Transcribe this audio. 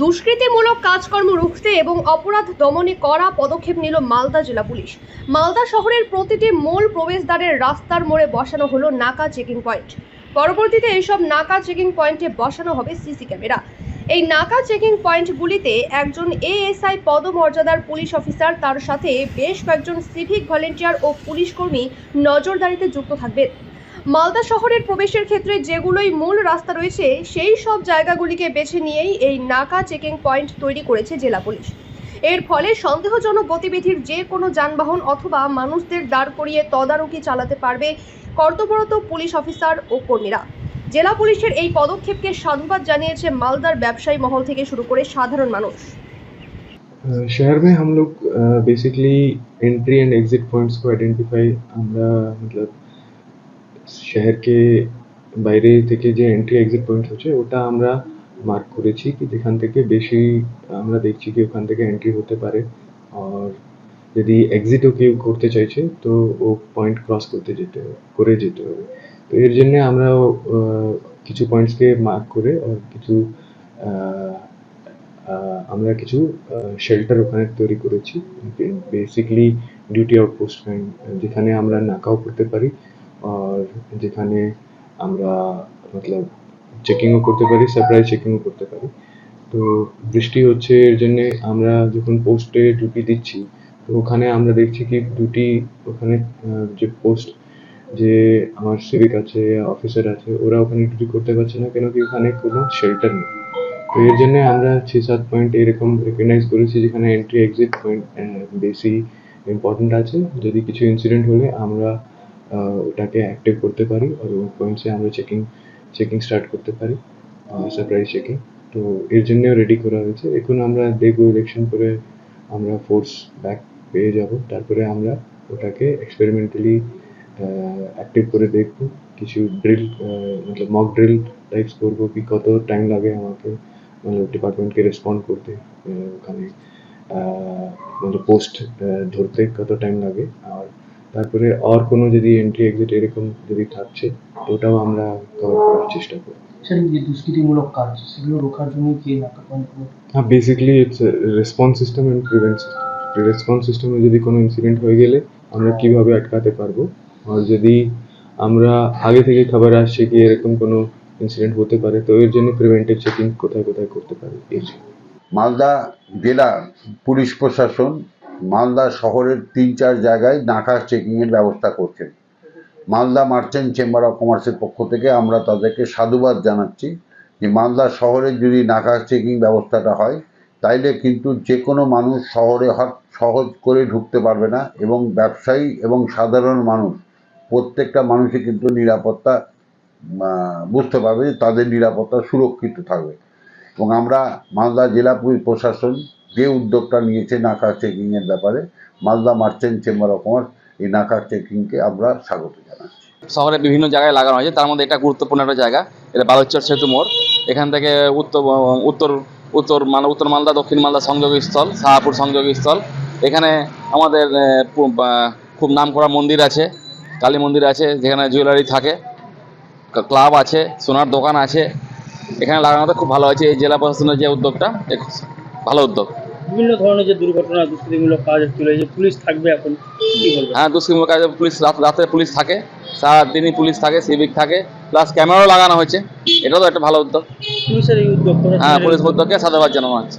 দুষ্কৃতিমূলক কাজকর্ম রুখতে এবং অপরাধ দমনে কড়া পদক্ষেপ নিল মালদা জেলা পুলিশ। মালদা শহরের প্রতিটি মূল প্রবেশদ্বারের রাস্তার মোড়ে বসানো হলো নাকা চেকিং পয়েন্ট। পরবর্তীতে এইসব নাকা চেকিং পয়েন্টে বসানো হবে সিসি ক্যামেরা। এই নাকা চেকিং পয়েন্টগুলিতে একজন এএসআই পদমর্যাদার পুলিশ অফিসার, তার সাথে বেশ কয়েকজন সিভিক ভলেন্টিয়ার ও পুলিশ কর্মী নজরদারিতে যুক্ত থাকবেন। মালদা শহরের প্রবেশের ক্ষেত্রে যেগুলোই মূল রাস্তা রয়েছে সেই সব জায়গাগুলিকে বেছে নিয়েই এই নাকা চেকিং পয়েন্ট তৈরি করেছে জেলা পুলিশ এর ফলে সন্দেহজনক গতিবিধির যে কোনো যানবাহন অথবা মানুষদের দাঁড় করিয়ে তদারকি চালাতে পারবে কর্তব্যরত পুলিশ অফিসার ও কর্মীরা জেলা পুলিশের এই পদক্ষেপকে সাধুবাদ জানিয়েছে মালদার ব্যবসায়ী মহল থেকে শুরু করে সাধারণ মানুষ अ, शहर में हम लोग basically entry and exit points को आइडेंटिफाई আমরা मतलब শহরকে বাইরে থেকে যে এন্ট্রি এক্সিট পয়েন্ট হচ্ছে, ওটা আমরা মার্ক করেছি কি যেখান থেকে বেশি আমরা দেখছি কি ওখান থেকে এন্ট্রি হতে পারে। আর যদি এক্সিটও কেউ করতে চাইছে, তো ও পয়েন্ট ক্রস করতে যেতে, করে যেতে হবে। তো এর জন্য আমরা কিছু পয়েন্টসকে মার্ক করে আর কিছু আমরা কিছু শেল্টার ওখানে তৈরি করেছি। বেসিকলি ডিউটি আউটপোস্ট যেখানে আমরা নাকাও করতে পারি। আর যেখানে আমরা মতলব চেকিংও করতে পারি সারপ্রাইজ চেকিংও করতে পারি। তো বৃষ্টি হচ্ছে এর জন্য আমরা যখন পোস্টে ডিউটি দিচ্ছি, তো ওখানে আমরা দেখছি কি ডিউটি ওখানে যে পোস্ট যে আমার সিভিক আছে অফিসার আছে, ওরা ওখানে ডিউটি করতে পারছে না কেন কি ওখানে কোনো শেল্টার নেই। তো এর জন্য আমরা ছ সাত পয়েন্ট এরকম রেকগনাইজ করেছি যেখানে এন্ট্রি এক্সিট পয়েন্ট বেশি ইম্পর্টেন্ট আছে। যদি কিছু ইনসিডেন্ট হলে আমরা ওটাকে অ্যাক্টিভ করতে পারি আর ওই পয়েন্টসে আমরা চেকিং চেকিং স্টার্ট করতে পারি সারপ্রাইজ চেকিং তো এর জন্যও রেডি করা হয়েছে। এখন আমরা দেখব ইলেকশন করে আমরা ফোর্স ব্যাক পেয়ে যাব। তারপরে আমরা ওটাকে এক্সপেরিমেন্টালি অ্যাক্টিভ করে দেখব। কিছু ড্রিল মতলব মক ড্রিল টাইপস করব কি কত টাইম লাগে আমাকে, মতলব ডিপার্টমেন্টকে রেসপন্ড করতে ওখানে মতলব পোস্ট ধরতে কত টাইম লাগে। আর তারপরে আর কোনো যদি এন্ট্রি এক্সিট এরকম যদি থাকছে ওটাও আমরা কভার করার চেষ্টা করব। সেটা যে দুষ্কৃতিমূলক কাজ সেগুলো রোখার জন্য কি হ্যাঁ basically it's response system and prevent system response সিস্টেমে যদি কোনো ইনসিডেন্ট হয়ে গেলে আমরা কীভাবে আটকাতে পারব? আর যদি আমরা আগে থেকে খবর আসছে কি এরকম কোনো ইনসিডেন্ট হতে পারে তো এর জন্য প্রিভেন্টিভ চেকিং কোথায় কোথায় করতে পারি মালদা জেলা পুলিশ প্রশাসন মালদা শহরের তিন চার জায়গায় নাকা চেকিংয়ের ব্যবস্থা করছেন। মালদা মার্চেন্ট চেম্বার অফ কমার্সের পক্ষ থেকে আমরা তাদেরকে সাধুবাদ জানাচ্ছি যে মালদা শহরে যদি নাকা চেকিং ব্যবস্থাটা হয়, তাইলে কিন্তু যে কোনো মানুষ শহরে সহজ করে ঢুকতে পারবে না এবং ব্যবসায়ী এবং সাধারণ মানুষ, প্রত্যেকটা মানুষই কিন্তু নিরাপত্তা বুঝতে পারবে তাদের নিরাপত্তা সুরক্ষিত থাকবে। এবং আমরা মালদা জেলা প্রশাসন যে উদ্যোগটা নিয়েছে নাকা চেকিংয়ের ব্যাপারে, Malda merchant chamber of commerce এই নাকা চেকিংকে আমরা স্বাগত জানাচ্ছি। শহরে বিভিন্ন জায়গায় লাগানো হয়েছে, তার মধ্যে এটা গুরুত্বপূর্ণ একটা জায়গা, এটা বালুচর সেতু মোড়। এখান থেকে উত্তর উত্তর উত্তর মানে উত্তর মালদা, দক্ষিণ মালদা সংযোগী স্থল শাহপুর সংযোগী স্থল এখানে আমাদের খুব নাম করা মন্দির আছে, কালী মন্দির আছে, যেখানে জুয়েলারি থাকে ক্লাব আছে, সোনার দোকান আছে। এখানে লাগানোতে খুব ভালো হয়েছে, এই জেলা প্রশাসনের যে উদ্যোগটা ভালো উদ্যোগ। বিভিন্ন ধরনের যে দুর্ঘটনা দুষ্কৃতিমূলক কাজ চলে যে পুলিশ থাকবে এখন কি হ্যাঁ দুষ্কৃতিমূলক কাজে পুলিশ রাত রাতে পুলিশ থাকে সারাদিনই পুলিশ থাকে সিভিক থাকে প্লাস ক্যামেরাও লাগানো হয়েছে এটাও তো একটা ভালো উদ্যোগ। পুলিশের এই উদ্যোগ হ্যাঁ পুলিশ উদ্যোগকে সাধুবাদ জানানো হচ্ছে।